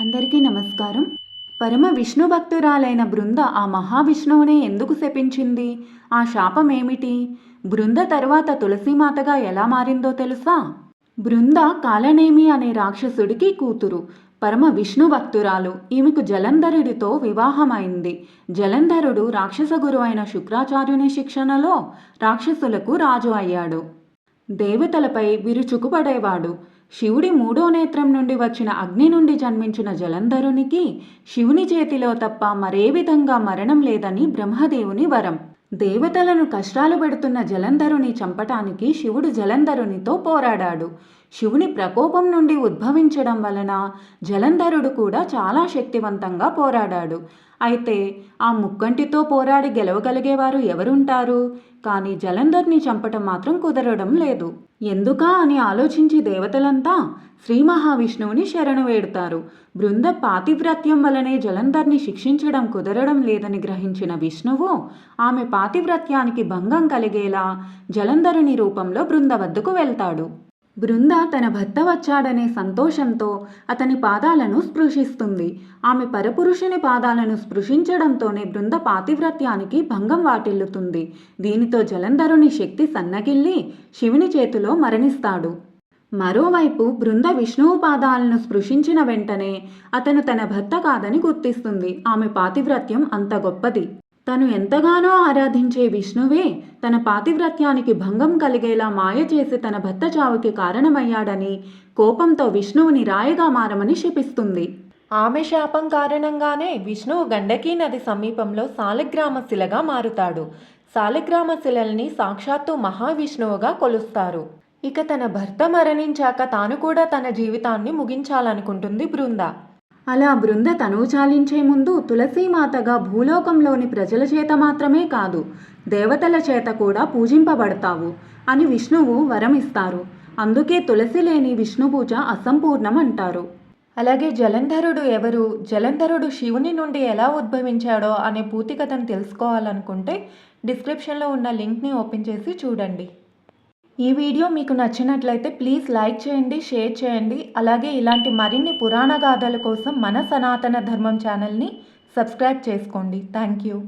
అందరికీ నమస్కారం. పరమ విష్ణు భక్తురాలైన బృంద ఆ మహావిష్ణువునే ఎందుకు శపించింది? ఆ శాపం ఏమిటి? బృంద తర్వాత తులసీమాతగా ఎలా మారిందో తెలుసా? బృంద కాలనేమి అనే రాక్షసుడికి కూతురు పరమ విష్ణు భక్తురాలు. ఈమెకు జలంధరుడితో వివాహమైంది. జలంధరుడు రాక్షస గురువైన అయిన శుక్రాచార్యుని శిక్షణలో రాక్షసులకు రాజు అయ్యాడు. దేవతలపై విరుచుకుపడేవాడు. శివుడి మూడో నేత్రం నుండి వచ్చిన అగ్ని నుండి జన్మించిన జలంధరునికి శివుని చేతిలో తప్ప మరే విధంగా మరణం లేదని బ్రహ్మదేవుని వరం. దేవతలను కష్టాలు పెడుతున్న జలంధరుని చంపటానికి శివుడు జలంధరునితో పోరాడాడు. శివుని ప్రకోపం నుండి ఉద్భవించడం వలన జలంధరుడు కూడా చాలా శక్తివంతంగా పోరాడాడు. అయితే ఆ ముక్కంటితో పోరాడి గెలవగలిగేవారు ఎవరుంటారు? కానీ జలంధర్ని చంపటం మాత్రం కుదరడం లేదు. ఎందుకా అని ఆలోచించి దేవతలంతా శ్రీ మహావిష్ణువుని శరణు వేడుతారు. బృంద పాతివ్రత్యం వలనే జలంధర్ని శిక్షించడం కుదరడం లేదని గ్రహించిన విష్ణువు ఆమె పాతివ్రత్యానికి భంగం కలిగేలా జలంధరుని రూపంలో బృంద వద్దకు వెళ్తాడు. బృంద తన భర్త వచ్చాడనే సంతోషంతో అతని పాదాలను స్పృశిస్తుంది. ఆమె పరపురుషుని పాదాలను స్పృశించడంతోనే బృంద పాతివ్రత్యానికి భంగం వాటిల్లుతుంది. దీనితో జలంధరుని శక్తి సన్నగిల్లి శివుని చేతిలో మరణిస్తాడు. మరోవైపు బృంద విష్ణువు పాదాలను స్పృశించిన వెంటనే అతను తన భర్త కాదని గుర్తిస్తుంది. ఆమె పాతివ్రత్యం అంత గొప్పది. తను ఎంతగానో ఆరాధించే విష్ణువే తన పాతివ్రత్యానికి భంగం కలిగేలా మాయ చేసి తన భర్త చావుకి కారణమయ్యాడని కోపంతో విష్ణువుని రాయగా మారమని శపిస్తుంది. ఆమె శాపం కారణంగానే విష్ణువు గండకీ నది సమీపంలో సాలగ్రామ శిలగా మారుతాడు. సాలిగ్రామ శిలల్ని సాక్షాత్తు మహావిష్ణువుగా కొలుస్తారు. ఇక తన భర్త మరణించాక తాను కూడా తన జీవితాన్ని ముగించాలనుకుంటుంది బృంద. అలా బృంద తనువు చాలించే ముందు తులసీమాతగా భూలోకంలోని ప్రజల చేత మాత్రమే కాదు దేవతల చేత కూడా పూజింపబడతావు అని విష్ణువు వరమిస్తారు. అందుకే తులసి లేని విష్ణు పూజ అసంపూర్ణం అంటారు అలాగే జలంధరుడు ఎవరు? జలంధరుడు శివుని నుండి ఎలా ఉద్భవించాడో అనే పూర్తి కథను తెలుసుకోవాలనుకుంటే డిస్క్రిప్షన్లో ఉన్న లింక్ని ఓపెన్ చేసి చూడండి. ఈ వీడియో మీకు నచ్చినట్లయితే ప్లీజ్ లైక్ చేయండి షేర్ చేయండి. అలాగే ఇలాంటి మరిన్ని పురాణ గాథల కోసం మన సనాతన ధర్మం ఛానల్ని సబ్స్క్రైబ్ చేసుకోండి. Thank you.